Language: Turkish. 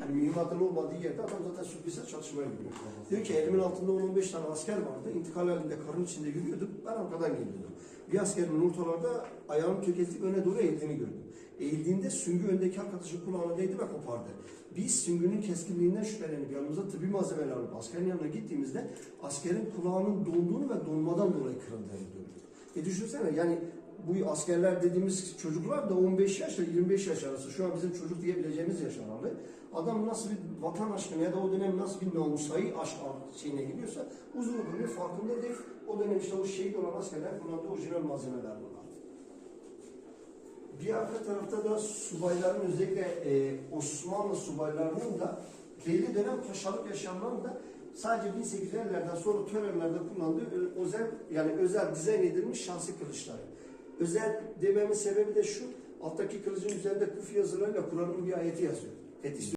Yani mühimmatın olmadığı yerde adam zaten sürprize çatışmaya gidiyor. Diyor ki elimin altında 10-15 tane asker vardı. İntikal halinde karın içinde yürüyordum. Ben arkadan geliyordum. Bir askerin ortalarda ayağını tökezleyip öne doğru eğildiğini gördüm. Eğildiğinde süngü öndeki arkadaşın kulağına değdi ve kopardı. Biz süngünün keskinliğinden şüphelenip yanımıza tıbbi malzemeler alıp askerin yanına gittiğimizde askerin kulağının donduğunu ve donmadan dolayı kırıldığını gördük. E düşünsene yani bu askerler dediğimiz çocuklar da 15 yaşla 25 yaş arası. Şu an bizim çocuk diyebileceğimiz yaş aralığı. Adam nasıl bir vatan aşkına ya da o dönem nasıl bir namusayı aşk şeyine gidiyorsa uzun ömrü farkında değil. O dönem işte o şehit olan askerler kullandığı orijinal malzemeler bunlar. Bir arka tarafta da subayların özellikle e, Osmanlı subaylarının da belli dönem paşalık yaşamlarının da sadece 1850'lerden sonra törelerde kullandığı özel yani özel dizayn edilmiş şahsi kılıçları. Özel dememin sebebi de şu, alttaki kılıcın üzerinde kufi yazılarıyla Kur'an'ın bir ayeti yazıyor. Fetih